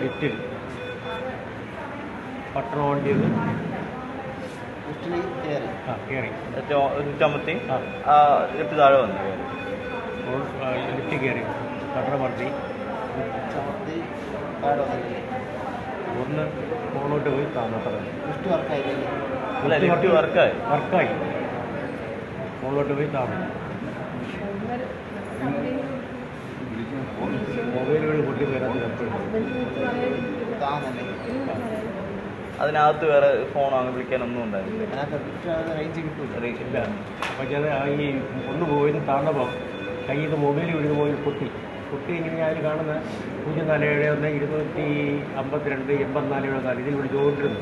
Little. പട്ടണ വണ്ടിയിൽ ആ കയറി ആ. ലിഫ്റ്റ് താഴെ വന്നു ലിഫ്റ്റ് കയറി പട്ടണം വർത്തി ചവിട്ടി താഴെ വന്നില്ലേ? ഒന്ന് മുകളിലോട്ട് പോയി താമസം അല്ല ലിഫ്റ്റ് വർക്കായി. വർക്കായി. മുകളിലോട്ട് പോയി താമസം വരാൻ അതിനകത്ത് വേറെ ഫോൺ അങ്ങ് വിളിക്കാനൊന്നും ഉണ്ടായിരുന്നില്ല. പക്ഷേ ഈ ഒന്ന് പോയി താണ്ടപ്പോൾ കയ്യിൽ നിന്ന് മൊബൈൽ വീഴുന്ന പോയി പൊട്ടി. പൊട്ടി ഇങ്ങനെ ഞാൻ കാണുന്ന പൂജ്യം നാല് ഏഴ് ഒന്ന് ഇരുന്നൂറ്റി അമ്പത്തിരണ്ട് എൺപത്തിനാല് എഴുപത്തിനാല് ഇതിൽ ഇതിൽ വിളിച്ചുകൊണ്ടിരുന്നു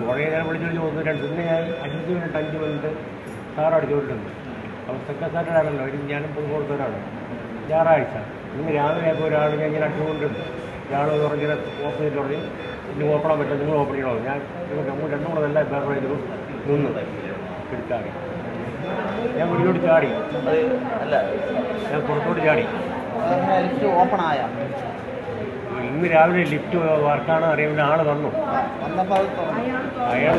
കുറേ നേരം വിളിച്ചു വിളിച്ച് ഒന്ന് രണ്ട് പിന്നെ ഞാൻ അഞ്ച് മിനിറ്റ് അഞ്ച് മിനിറ്റ് സാറടിച്ചുകൊണ്ടിരുന്നു അപ്പോൾ സെക്രട്ടറിയാണല്ലോ ഞാനും പുതുക്കോളത്തവരാണ് ഞായറാഴ്ച. ഇന്ന് രാവിലെ ഇപ്പോൾ ഒരാൾ ഞാൻ ഇങ്ങനെ അടിച്ചുകൊണ്ടിരുന്നു ഇയാൾ പറഞ്ഞിങ്ങനെ ചെയ്തിട്ട് പറഞ്ഞു ഇനി ഓപ്പൺ ആൻ പറ്റില്ല നിങ്ങൾ ഓപ്പൺ ചെയ്യണോ? ഞാൻ നിങ്ങൾ രണ്ടും രണ്ടും കൂടെ നല്ല അഭിപ്രായം ചെയ്തു നിന്നു എടുത്താടി ഞാൻ മുന്നോട്ട് ചാടി. അല്ല. ഞാൻ പുറത്തോട്ട് ചാടി. ലിഫ്റ്റ് ഓപ്പൺ ആയ. ഇന്ന് രാവിലെ ലിഫ്റ്റ് വർക്കാണോ അറിയാൻ ആൾ വന്നു. വന്നപ്പോൾ അത് തുറന്നു അയാൾ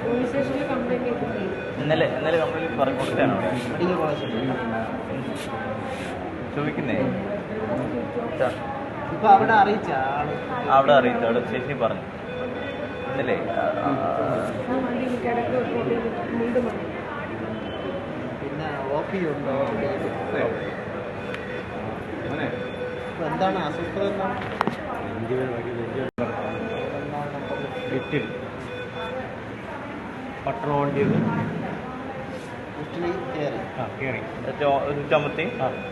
പോലീസ് സ്റ്റേഷനിൽ കംപ്ലൈന്റ് ചെയ്തിട്ടില്ലേ ഇന്നലെ ഇന്നലെ നമ്മൾ പറഞ്ഞു കൊടുത്താണ് ചോദിക്കുന്നേ? ഇപ്പൊ അവിടെ അറിയിച്ച അവിടെ അറിയിച്ചു അവിടെ സ്റ്റേഷനിൽ പറഞ്ഞു. ഇന്നലെ പിന്നെ ഉണ്ടോ? എന്താണ് അസ്വസ്ഥത എന്താണ്? പട്ടണം വണ്ടിയിൽ ലിഫ്റ്റിൽ കയറി ആ കയറി ചുമത്തി.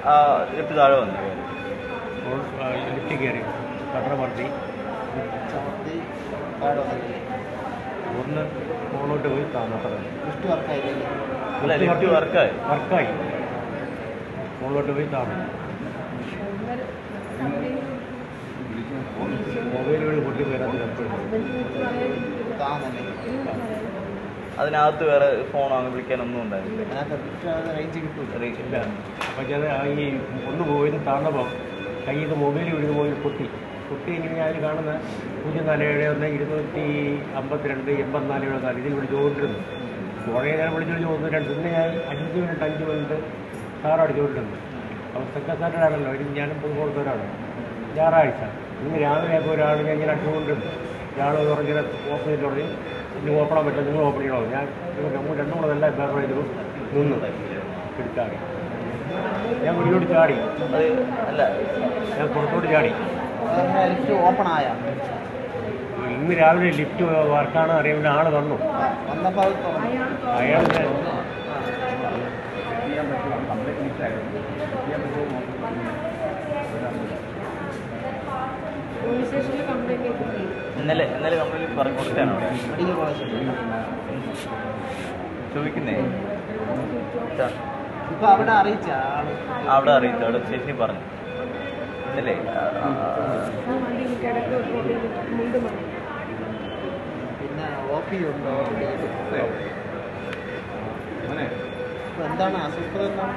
ആ. ലിഫ്റ്റ് താഴെ വന്നു അപ്പോൾ, ആ, ലിഫ്റ്റ് കയറി കട്ടറ പറത്തി ചുമത്തി താഴെ വന്നില്ലേ ഒന്ന് മുകളിലോട്ട് പോയി താമസം ലിഫ്റ്റ് വർക്കായില്ലേ? അല്ല ലിഫ്റ്റ് വർക്കായി. വർക്കായി. മുകളിലോട്ട് പോയി താമസം മൊബൈൽ വഴി പൊട്ടി വരാൻ താന്നല്ലേ അതിനകത്ത് വേറെ ഫോൺ വിളിക്കാൻ വിളിക്കാനൊന്നും ഉണ്ടായിരുന്നില്ല റേഞ്ച് ഈ ഒന്ന് കയ്യിൽ നിന്ന് മൊബൈൽ വീഴുന്ന പോയി പൊട്ടി. പൊട്ടി ഇങ്ങനെ ഞാൻ കാണുന്ന പൂജ്യം നാല് ഏഴ് ഒന്ന് ഇരുന്നൂറ്റി അമ്പത്തിരണ്ട് എൺപത്തിനാല് എഴുപത്തിനാല് ഇതിൽ ഇതിൽ വിളിച്ചുകൊണ്ടിരുന്നു കുറേ നേരം വിളിച്ചു വിളിച്ച് ഒന്ന് രണ്ട് പിന്നെ ഞാൻ അഞ്ച് മിനിറ്റ് അഞ്ച് മിനിറ്റ് സാറ് അടിച്ചുകൊണ്ടിരുന്നു. അപ്പോൾ സെക്രട്ടറിയാണല്ലോ ഇനി ഞാനും പുതുക്കോളത്തവരാണ് ഞായറാഴ്ച. ഇന്ന് രാവിലെ ആയപ്പോൾ ഒരാൾ ഞാൻ ഇങ്ങനെ അടിച്ചുകൊണ്ടിരുന്നു. ഒരാൾ പറഞ്ഞ ചെയ്തിട്ട് പറഞ്ഞു ഇനി ഓപ്പൺ ആൻ പറ്റില്ല. നിങ്ങൾ ഓപ്പൺ ചെയ്യണോ? ഞാൻ നിങ്ങൾ രണ്ടും കൂടെ എല്ലാം പേപ്പർ ചെയ്തു നിന്നു. എടുത്താടി. ഞാൻ മുന്നോട്ട് ചാടി. അല്ല ഞാൻ പുറത്തോട്ട് ചാടി. ലിഫ്റ്റ് ഓപ്പൺ ആയ ഇന്ന് രാവിലെ ലിഫ്റ്റ് വർക്കാണ് അറിയുന്ന ആൾ തുറന്നു അയാൾ പോലീസ് സ്റ്റേഷനിൽ കംപ്ലൈന്റ് ചെയ്തിട്ടില്ലേ ഇന്നലെ ഇന്നലെ നമ്മൾ പറഞ്ഞു കൊടുത്താണോ കോളേജിൽ ചോദിക്കുന്നേ അവിടെ അറിയിച്ച അവിടെ അറിയിച്ചു അവിടെ ചേച്ചി പറഞ്ഞു. ഇന്നലെ പിന്നെ ഉണ്ടോ? എന്താണ് അസ്വസ്ഥത എന്താണ്?